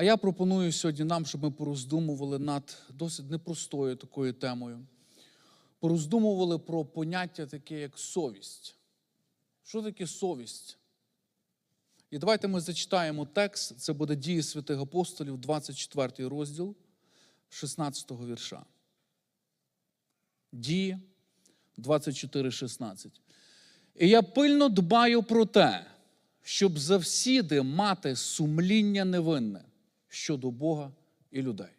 А я пропоную сьогодні нам, щоб ми пороздумували над досить непростою такою темою. Пороздумували про поняття таке, як совість. Що таке совість? І давайте ми зачитаємо текст. Це буде дії святих апостолів, 24 розділ, 16 вірша. Дії 24,16. І я пильно дбаю про те, щоб завсіди мати сумління невинне щодо Бога і людей.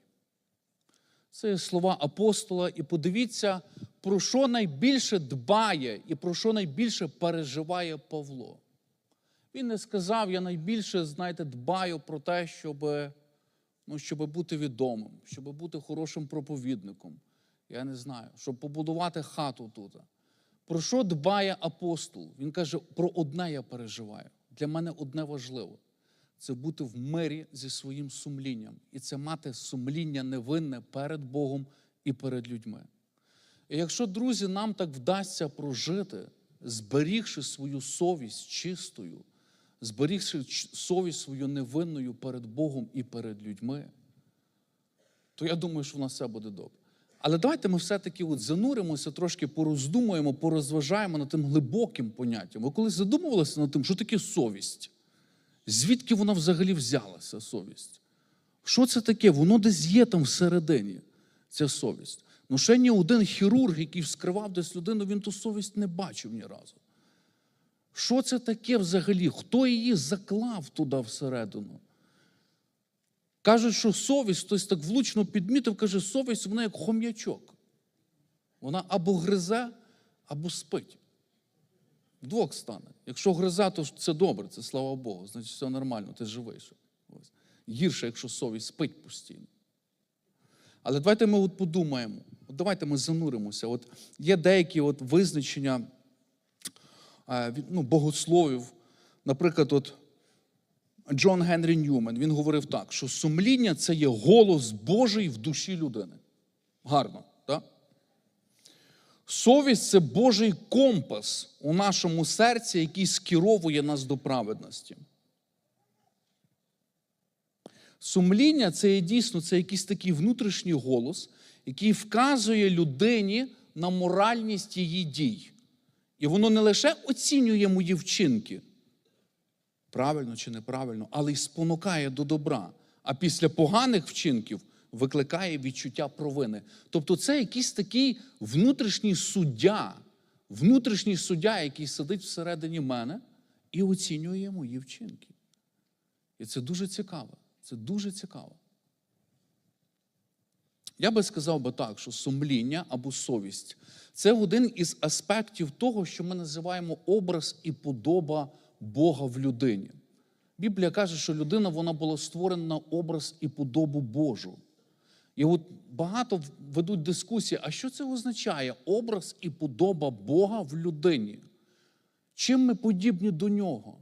Це слова апостола, і подивіться, про що найбільше дбає і про що найбільше переживає Павло. Він не сказав, я найбільше, знаєте, дбаю про те, щоб, ну, щоб бути відомим, щоб бути хорошим проповідником. Я не знаю, щоб побудувати хату тут. Про що дбає апостол? Він каже, про одне я переживаю. Для мене одне важливо це бути в мирі зі своїм сумлінням. І це мати сумління невинне перед Богом і перед людьми. І якщо, друзі, нам так вдасться прожити, зберігши свою совість чистою, зберігши совість свою невинною перед Богом і перед людьми, то я думаю, що в нас все буде добре. Але давайте ми все-таки от зануримося, трошки пороздумуємо, порозважаємо над тим глибоким поняттям. Ви колись задумувалися над тим, що таке совість? Звідки вона взагалі взялася, совість? Що це таке? Воно десь є там всередині, ця совість. Ну ще ні один хірург, який вскривав десь людину, він ту совість не бачив ні разу. Що це таке взагалі? Хто її заклав туди всередину? Кажуть, що совість, хтось так влучно підмітив, каже, совість вона як хом'ячок. Вона або гризе, або спить. Вдвох стане. Якщо гризе, то це добре, це слава Богу, значить все нормально, ти живий. Гірше, якщо совість спить постійно. Але давайте ми от подумаємо, от давайте ми зануримося. От є деякі от визначення е, ну, богословів. Наприклад, от Джон Генрі Ньюмен, він говорив так, що сумління це є голос Божий в душі людини. Гарно? Совість це Божий компас у нашому серці, який скеровує нас до праведності. Сумління це є дійсно це якийсь такий внутрішній голос, який вказує людині на моральність її дій. І воно не лише оцінює мої вчинки, правильно чи неправильно, але й спонукає до добра. А після поганих вчинків викликає відчуття провини. Тобто це якийсь такий внутрішній суддя, внутрішній суддя, який сидить всередині мене і оцінює мої вчинки. І це дуже цікаво. Це дуже цікаво. Я би сказав би так, що сумління або совість це один із аспектів того, що ми називаємо образ і подоба Бога в людині. Біблія каже, що людина вона була створена на образ і подобу Божу. І от багато ведуть дискусії, а що це означає образ і подоба Бога в людині? Чим ми подібні до нього?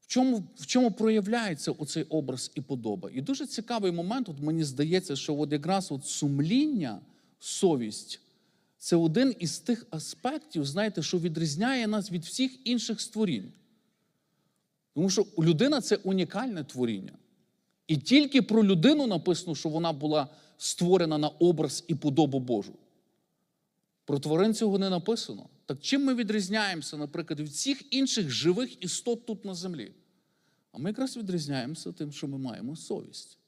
В чому, в чому проявляється оцей образ і подоба? І дуже цікавий момент, от мені здається, що от якраз от сумління, совість це один із тих аспектів, знаєте, що відрізняє нас від всіх інших створінь. Тому що людина це унікальне творіння. І тільки про людину написано, що вона була створена на образ і подобу Божу. Про тварин цього не написано. Так чим ми відрізняємося, наприклад, від всіх інших живих істот тут на землі? А ми якраз відрізняємося тим, що ми маємо совість.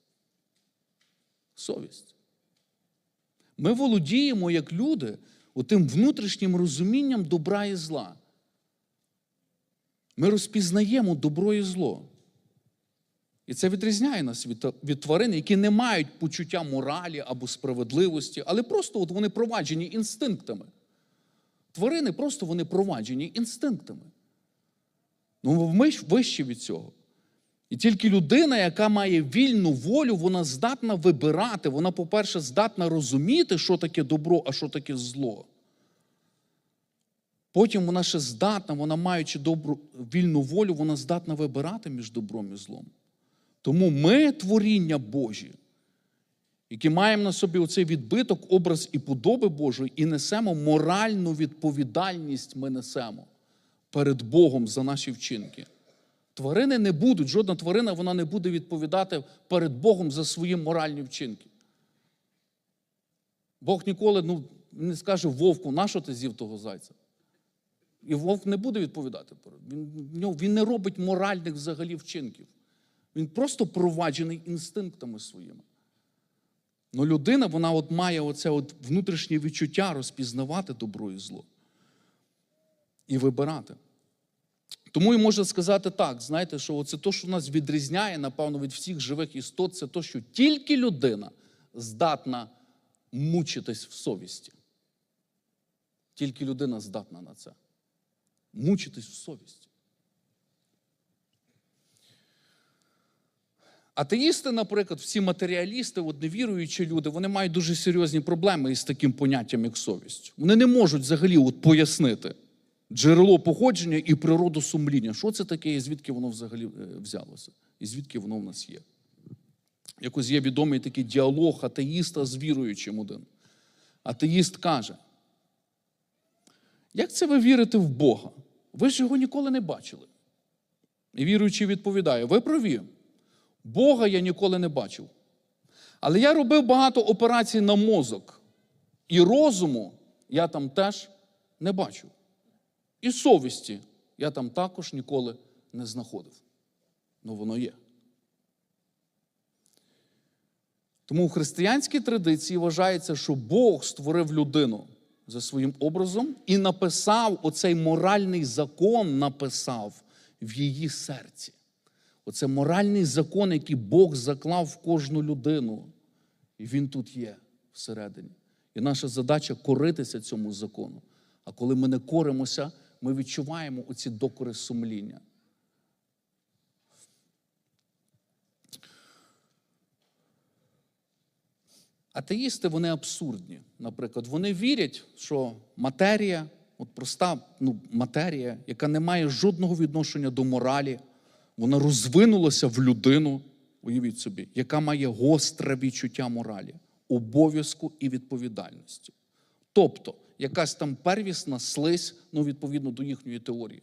Совість. Ми володіємо як люди тим внутрішнім розумінням добра і зла. Ми розпізнаємо добро і зло. І це відрізняє нас від, тварин, які не мають почуття моралі або справедливості, але просто от вони проваджені інстинктами. Тварини просто вони проваджені інстинктами. Ну, ми вище від цього. І тільки людина, яка має вільну волю, вона здатна вибирати. Вона, по-перше, здатна розуміти, що таке добро, а що таке зло. Потім вона ще здатна, вона маючи добру вільну волю, вона здатна вибирати між добром і злом. Тому ми творіння Божі, які маємо на собі оцей відбиток, образ і подоби Божої, і несемо моральну відповідальність ми несемо перед Богом за наші вчинки. Тварини не будуть, жодна тварина вона не буде відповідати перед Богом за свої моральні вчинки. Бог ніколи ну, не скаже вовку, на що ти з'їв того зайця? І вовк не буде відповідати. Він, він не робить моральних взагалі вчинків. Він просто проваджений інстинктами своїми. Ну, людина, вона от має оце от внутрішнє відчуття розпізнавати добро і зло. І вибирати. Тому і можна сказати так, знаєте, що це те, що нас відрізняє, напевно, від всіх живих істот, це те, що тільки людина здатна мучитись в совісті. Тільки людина здатна на це. Мучитись в совісті. Атеїсти, наприклад, всі матеріалісти, от невіруючі люди, вони мають дуже серйозні проблеми із таким поняттям, як совість. Вони не можуть взагалі от пояснити джерело походження і природу сумління. Що це таке і звідки воно взагалі е, взялося? І звідки воно в нас є? Якось є відомий такий діалог атеїста з віруючим один. Атеїст каже: як це ви вірите в Бога? Ви ж його ніколи не бачили. І віруючий відповідає: ви праві. Бога я ніколи не бачив. Але я робив багато операцій на мозок. І розуму я там теж не бачив. І совісті я там також ніколи не знаходив. Ну воно є. Тому в християнській традиції вважається, що Бог створив людину за своїм образом і написав оцей моральний закон, написав в її серці. Оце моральний закон, який Бог заклав в кожну людину. І він тут є всередині. І наша задача коритися цьому закону. А коли ми не коримося, ми відчуваємо оці докори сумління. Атеїсти вони абсурдні. Наприклад, вони вірять, що матерія, от проста ну, матерія, яка не має жодного відношення до моралі, вона розвинулася в людину, уявіть собі, яка має гостре відчуття моралі, обов'язку і відповідальності. Тобто, якась там первісна слизь, ну, відповідно до їхньої теорії,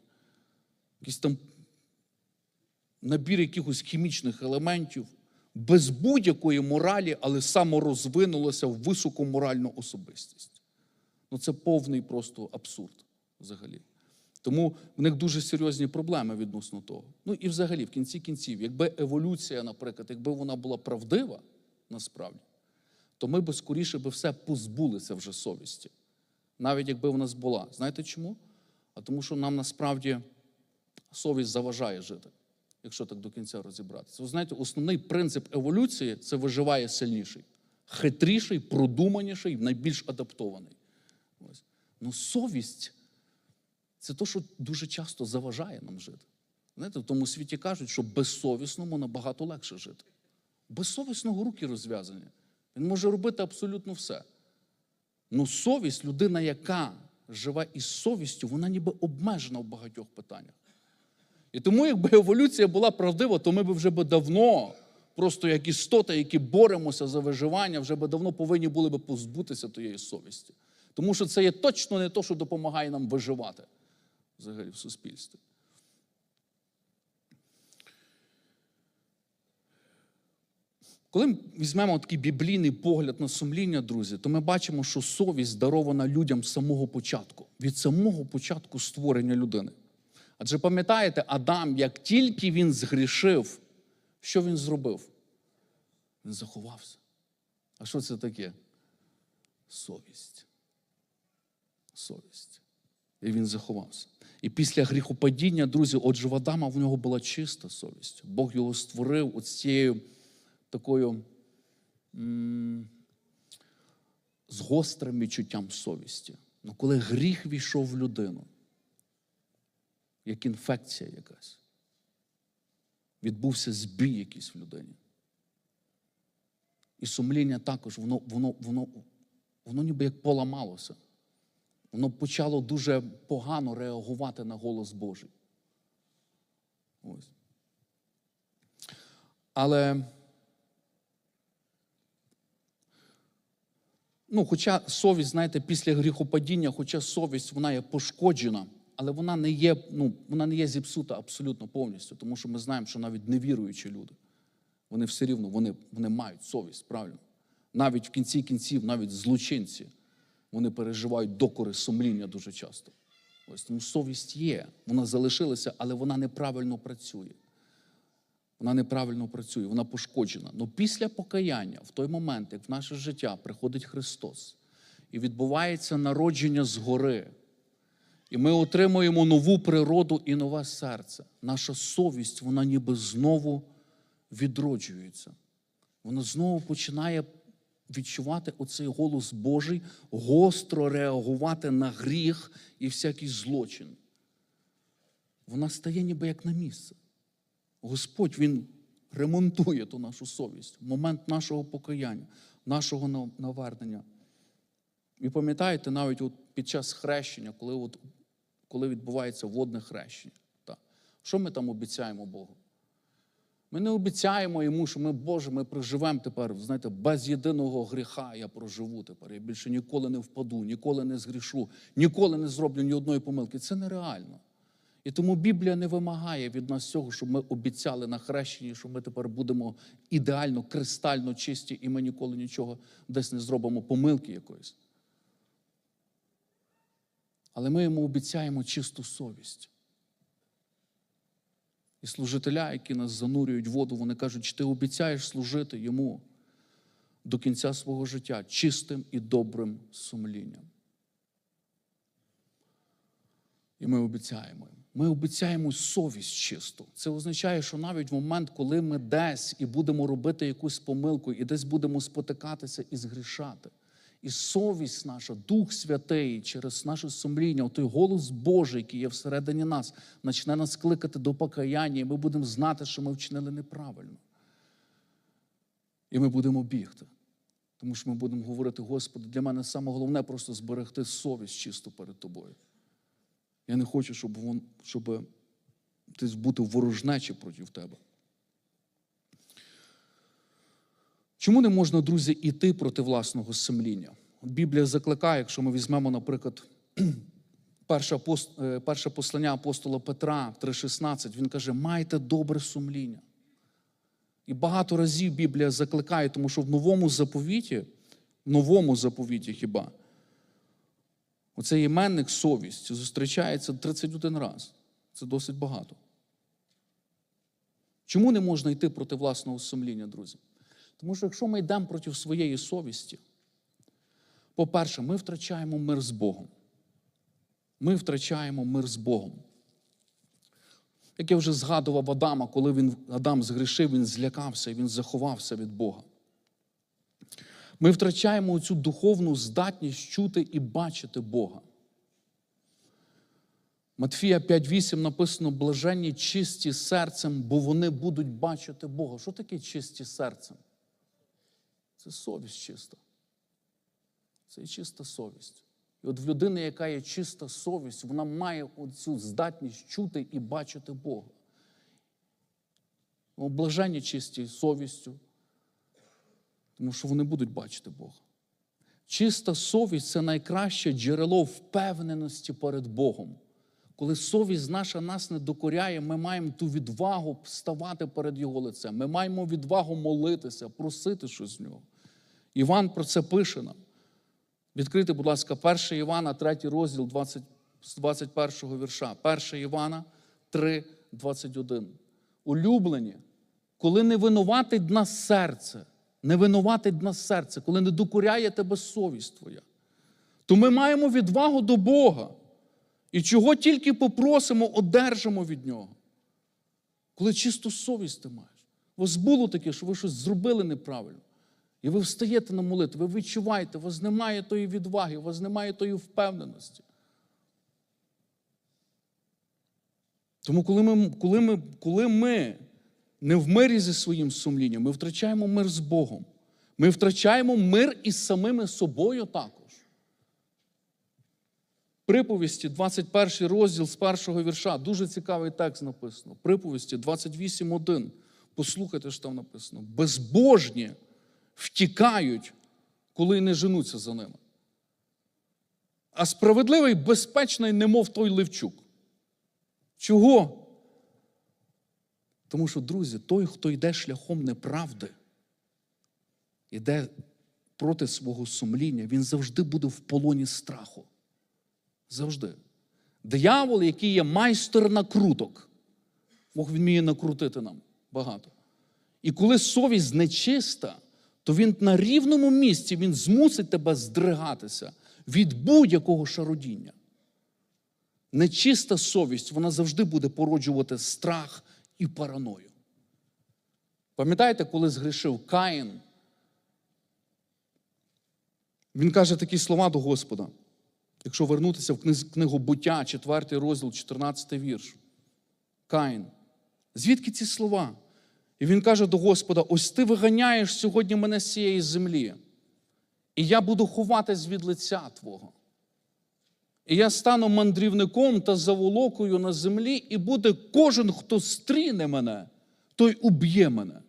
якийсь там набір якихось хімічних елементів, без будь-якої моралі, але саморозвинулося в високоморальну особистість. Ну, це повний просто абсурд взагалі. Тому в них дуже серйозні проблеми відносно того. Ну і взагалі, в кінці кінців, якби еволюція, наприклад, якби вона була правдива насправді, то ми б скоріше би все позбулися вже совісті. Навіть якби в нас була. Знаєте чому? А тому, що нам насправді совість заважає жити, якщо так до кінця розібратися. Ви знаєте, основний принцип еволюції це виживає сильніший, хитріший, продуманіший, найбільш адаптований. Ось. Ну, совість це те, що дуже часто заважає нам жити. Знаєте, в тому світі кажуть, що безсовісному набагато легше жити. Безсовісного руки розв'язані. Він може робити абсолютно все. Ну, совість, людина, яка живе із совістю, вона ніби обмежена в багатьох питаннях. І тому, якби еволюція була правдива, то ми б вже би давно, просто як істоти, які боремося за виживання, вже би давно повинні були б позбутися тієї совісті. Тому що це є точно не те, що допомагає нам виживати взагалі в суспільстві. Коли ми візьмемо такий біблійний погляд на сумління, друзі, то ми бачимо, що совість дарована людям з самого початку, від самого початку створення людини. Адже пам'ятаєте, Адам, як тільки він згрішив, що він зробив? Він заховався. А що це таке? Совість. Совість. І він заховався. І після гріхопадіння, друзі, отже, в Адама в нього була чиста совість. Бог його створив от цією такою з гострим відчуттям совісті. Ну коли гріх війшов в людину, як інфекція якась, відбувся збій якийсь в людині. І сумління також, воно, воно, воно, воно ніби як поламалося. Воно почало дуже погано реагувати на голос Божий. Ось. Але, ну, хоча совість, знаєте, після гріхопадіння, хоча совість вона є пошкоджена, але вона не є, ну, вона не є зіпсута абсолютно повністю, тому що ми знаємо, що навіть невіруючі люди, вони все рівно вони, вони мають совість, правильно? Навіть в кінці кінців, навіть злочинці, вони переживають докори сумління дуже часто. Ось тому совість є, вона залишилася, але вона неправильно працює. Вона неправильно працює, вона пошкоджена. Але після покаяння, в той момент, як в наше життя приходить Христос і відбувається народження згори, і ми отримуємо нову природу і нове серце, наша совість, вона ніби знову відроджується. Вона знову починає відчувати оцей голос Божий, гостро реагувати на гріх і всякий злочин. Вона стає ніби як на місце. Господь Він ремонтує ту нашу совість момент нашого покаяння, нашого навернення. І пам'ятаєте, навіть от під час хрещення, коли, от, коли відбувається водне хрещення, так, що ми там обіцяємо Богу? Ми не обіцяємо йому, що ми, Боже, ми проживемо тепер, знаєте, без єдиного гріха я проживу тепер. Я більше ніколи не впаду, ніколи не згрішу, ніколи не зроблю ні одної помилки. Це нереально. І тому Біблія не вимагає від нас цього, щоб ми обіцяли на хрещенні, що ми тепер будемо ідеально, кристально чисті, і ми ніколи нічого десь не зробимо помилки якоїсь. Але ми йому обіцяємо чисту совість. І служителя, які нас занурюють воду, вони кажуть, чи ти обіцяєш служити йому до кінця свого життя чистим і добрим сумлінням. І ми обіцяємо. Ми обіцяємо совість чисту. Це означає, що навіть в момент, коли ми десь і будемо робити якусь помилку, і десь будемо спотикатися і згрішати. І совість наша, Дух Святий, через наше сумління, той голос Божий, який є всередині нас, почне нас кликати до покаяння, і ми будемо знати, що ми вчинили неправильно. І ми будемо бігти. Тому що ми будемо говорити, Господи, для мене саме головне просто зберегти совість чисту перед тобою. Я не хочу, щоб, вон, щоб десь бути ворожнечі проти тебе. Чому не можна, друзі, іти проти власного сумління? Біблія закликає, якщо ми візьмемо, наприклад, перше, перше послання апостола Петра 3,16, він каже: майте добре сумління. І багато разів Біблія закликає, тому що в новому заповіті, в новому заповіті хіба, оцей іменник совість зустрічається 31 раз. Це досить багато. Чому не можна йти проти власного сумління, друзі? Тому що якщо ми йдемо проти своєї совісті, по-перше, ми втрачаємо мир з Богом. Ми втрачаємо мир з Богом. Як я вже згадував Адама, коли він, Адам згрішив, він злякався і він заховався від Бога. Ми втрачаємо цю духовну здатність чути і бачити Бога. Матфія 5.8 написано: блаженні чисті серцем, бо вони будуть бачити Бога. Що таке чисті серцем? Це совість чиста. Це чиста совість. І от в людини, яка є чиста совість, вона має цю здатність чути і бачити Бога. Ну, Блаженні чисті совістю, тому що вони будуть бачити Бога. Чиста совість це найкраще джерело впевненості перед Богом. Коли совість наша нас не докоряє, ми маємо ту відвагу вставати перед Його лицем. Ми маємо відвагу молитися, просити щось з нього. Іван про це пише нам. Відкрити, будь ласка, 1 Івана, 3 розділ 20, з 21 вірша. 1 Івана 3, 21. Улюблені, коли не винуватить нас серце, не винуватить нас серце, коли не докоряє тебе совість твоя, то ми маємо відвагу до Бога. І чого тільки попросимо, одержимо від Нього. Коли чисту совість ти маєш. У вас було таке, що ви щось зробили неправильно. І ви встаєте на молитву, ви відчуваєте, у вас немає тої відваги, у вас немає тої впевненості. Тому, коли ми, коли ми, коли ми не в мирі зі своїм сумлінням, ми втрачаємо мир з Богом. Ми втрачаємо мир із самими собою також. Приповісті, 21 розділ з першого вірша. Дуже цікавий текст написано. Приповісті 28.1. Послухайте, що там написано. Безбожні втікають, коли не женуться за ними. А справедливий безпечний, немов той Левчук. Чого? Тому що, друзі, той, хто йде шляхом неправди, йде проти свого сумління, він завжди буде в полоні страху. Завжди. Диявол, який є майстер накруток, Бог він вміє накрутити нам багато. І коли совість нечиста, то він на рівному місці він змусить тебе здригатися від будь-якого шародіння. Нечиста совість, вона завжди буде породжувати страх і параною. Пам'ятаєте, коли згрішив Каїн? Він каже такі слова до Господа. Якщо вернутися в книгу буття, 4 розділ, 14 вірш. Каїн. Звідки ці слова? І він каже до Господа: ось ти виганяєш сьогодні мене з цієї землі, і я буду ховатись від лиця Твого. І я стану мандрівником та заволокою на землі, і буде кожен, хто стріне мене, той уб'є мене.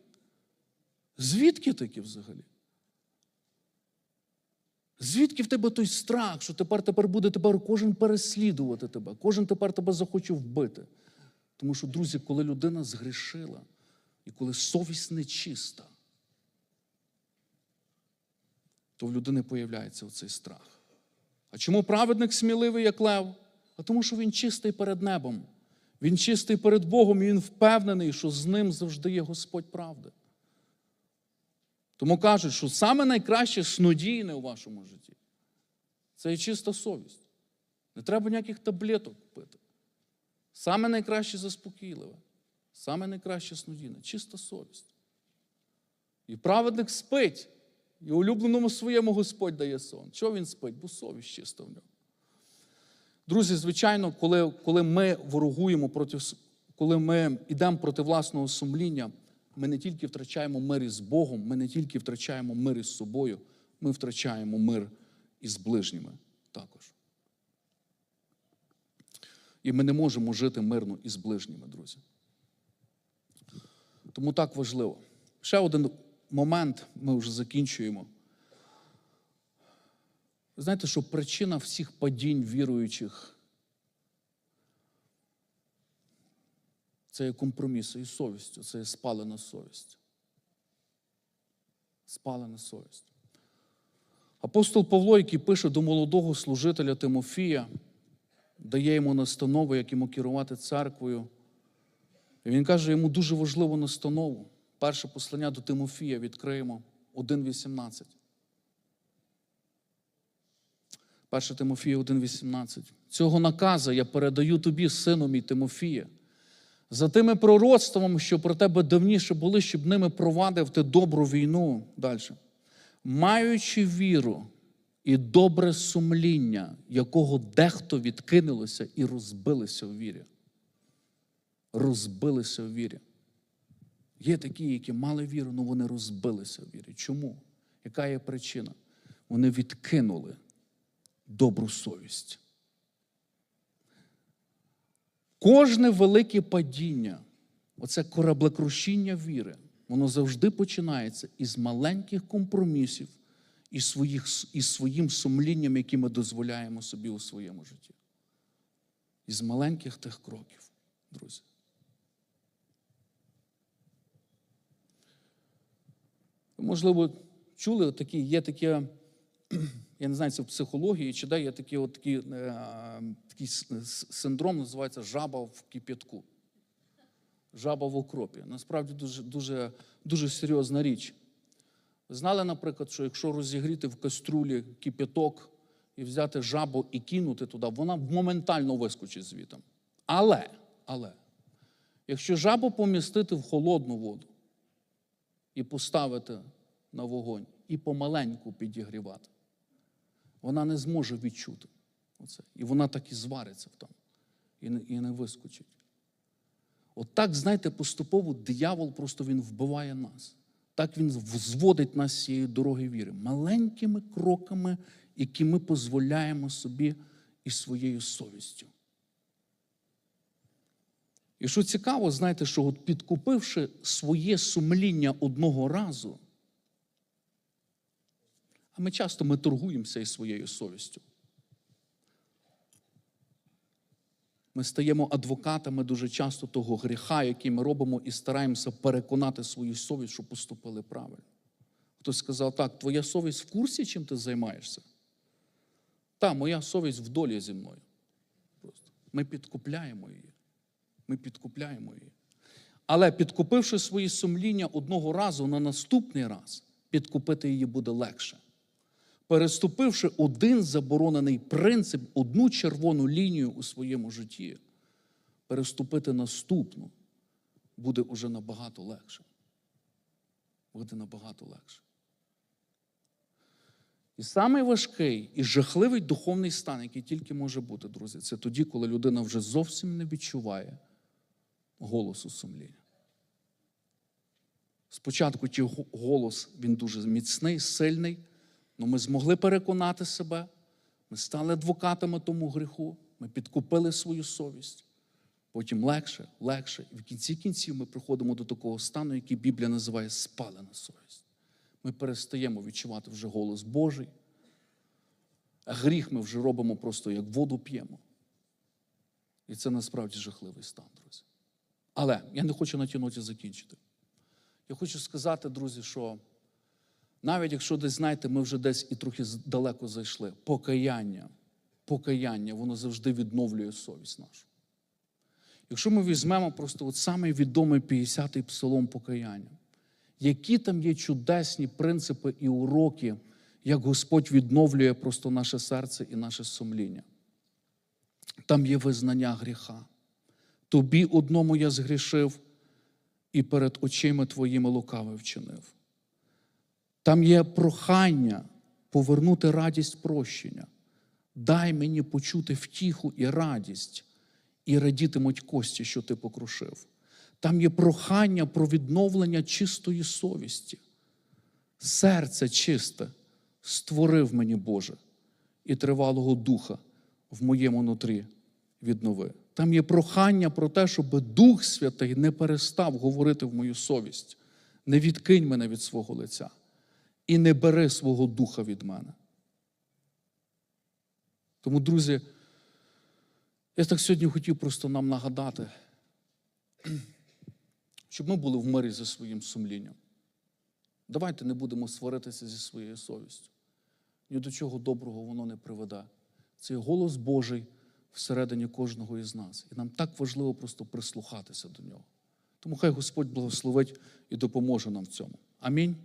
Звідки такі взагалі? Звідки в тебе той страх, що тепер тепер буде тепер кожен переслідувати тебе, кожен тепер тебе захоче вбити? Тому що, друзі, коли людина згрішила, і коли совість нечиста, то в людини появляється оцей страх. А чому праведник сміливий, як лев? А тому, що він чистий перед небом. Він чистий перед Богом, і він впевнений, що з ним завжди є Господь правди. Тому кажуть, що саме найкраще снодійне у вашому житті це є чиста совість. Не треба ніяких таблеток пити. Саме найкраще заспокійливе, саме найкраще снодійне чиста совість. І праведник спить, і улюбленому своєму Господь дає сон. Чого він спить? Бо совість чиста в ньому. Друзі, звичайно, коли, коли ми ворогуємо проти, коли ми йдемо проти власного сумління, ми не тільки втрачаємо мир із Богом, ми не тільки втрачаємо мир із собою, ми втрачаємо мир із ближніми також. І ми не можемо жити мирно із ближніми, друзі. Тому так важливо. Ще один момент, ми вже закінчуємо. Знаєте, що причина всіх падінь віруючих це є компроміси із совістю, це є спалена совість. Спалена совість. Апостол Павло, який пише до молодого служителя Тимофія, дає йому настанову, як йому керувати церквою. І він каже йому дуже важливу настанову. Перше послання до Тимофія відкриємо 1.18. 1 Тимофія 1.18. Цього наказа я передаю тобі, сину мій Тимофія, за тими пророцтвами, що про тебе давніше були, щоб ними провадив ти добру війну. Далі. Маючи віру і добре сумління, якого дехто відкинулося і розбилися в вірі. Розбилися в вірі. Є такі, які мали віру, але вони розбилися в вірі. Чому? Яка є причина? Вони відкинули добру совість. Кожне велике падіння, оце кораблекрушіння віри, воно завжди починається із маленьких компромісів і своїх, із своїм сумлінням, які ми дозволяємо собі у своєму житті. Із маленьких тих кроків, друзі. Можливо, чули такі, є таке, я не знаю, це в психології, чи де є такий, от, такий, е, такий синдром, називається жаба в кип'ятку. Жаба в окропі. Насправді дуже, дуже, дуже серйозна річ. Знали, наприклад, що якщо розігріти в каструлі кип'яток і взяти жабу і кинути туди, вона моментально вискочить звітом. Але, але, якщо жабу помістити в холодну воду і поставити на вогонь, і помаленьку підігрівати, вона не зможе відчути оце. І вона так і звариться там, і не, і не вискочить. От так, знаєте, поступово диявол просто він вбиває нас. Так він зводить нас з цієї дороги віри. Маленькими кроками, які ми дозволяємо собі і своєю совістю. І що цікаво, знаєте, що от підкупивши своє сумління одного разу, а ми часто ми торгуємося із своєю совістю. Ми стаємо адвокатами дуже часто того гріха, який ми робимо, і стараємося переконати свою совість, що поступили правильно. Хтось сказав, так, твоя совість в курсі, чим ти займаєшся? Та, моя совість в долі зі мною. Просто. Ми підкупляємо її. Ми підкупляємо її. Але підкупивши свої сумління одного разу на наступний раз, підкупити її буде легше. Переступивши один заборонений принцип, одну червону лінію у своєму житті, переступити наступну буде уже набагато легше. Буде набагато легше. І самий важкий і жахливий духовний стан, який тільки може бути, друзі, це тоді, коли людина вже зовсім не відчуває голосу сумління. Спочатку ті голос він дуже міцний, сильний, але ми змогли переконати себе, ми стали адвокатами тому гріху, ми підкупили свою совість. Потім легше, легше. І в кінці кінців ми приходимо до такого стану, який Біблія називає спалена совість. Ми перестаємо відчувати вже голос Божий. А гріх ми вже робимо просто як воду п'ємо. І це насправді жахливий стан, друзі. Але я не хочу на тій ноті закінчити. Я хочу сказати, друзі, що навіть якщо десь, знаєте, ми вже десь і трохи далеко зайшли, покаяння, покаяння, воно завжди відновлює совість нашу. Якщо ми візьмемо просто от самий відомий 50-й псалом покаяння, які там є чудесні принципи і уроки, як Господь відновлює просто наше серце і наше сумління. Там є визнання гріха. Тобі одному я згрішив, і перед очима твоїми лукаве вчинив. Там є прохання повернути радість прощення. Дай мені почути втіху і радість, і радітимуть кості, що ти покрушив. Там є прохання про відновлення чистої совісті. Серце чисте створив мені Боже, і тривалого духа в моєму нутрі віднови. Там є прохання про те, щоб Дух Святий не перестав говорити в мою совість. Не відкинь мене від свого лиця і не бери свого духа від мене. Тому, друзі, я так сьогодні хотів просто нам нагадати, щоб ми були в мирі зі своїм сумлінням. Давайте не будемо сваритися зі своєю совістю. Ні до чого доброго воно не приведе. Це голос Божий всередині кожного із нас. І нам так важливо просто прислухатися до нього. Тому хай Господь благословить і допоможе нам в цьому. Амінь.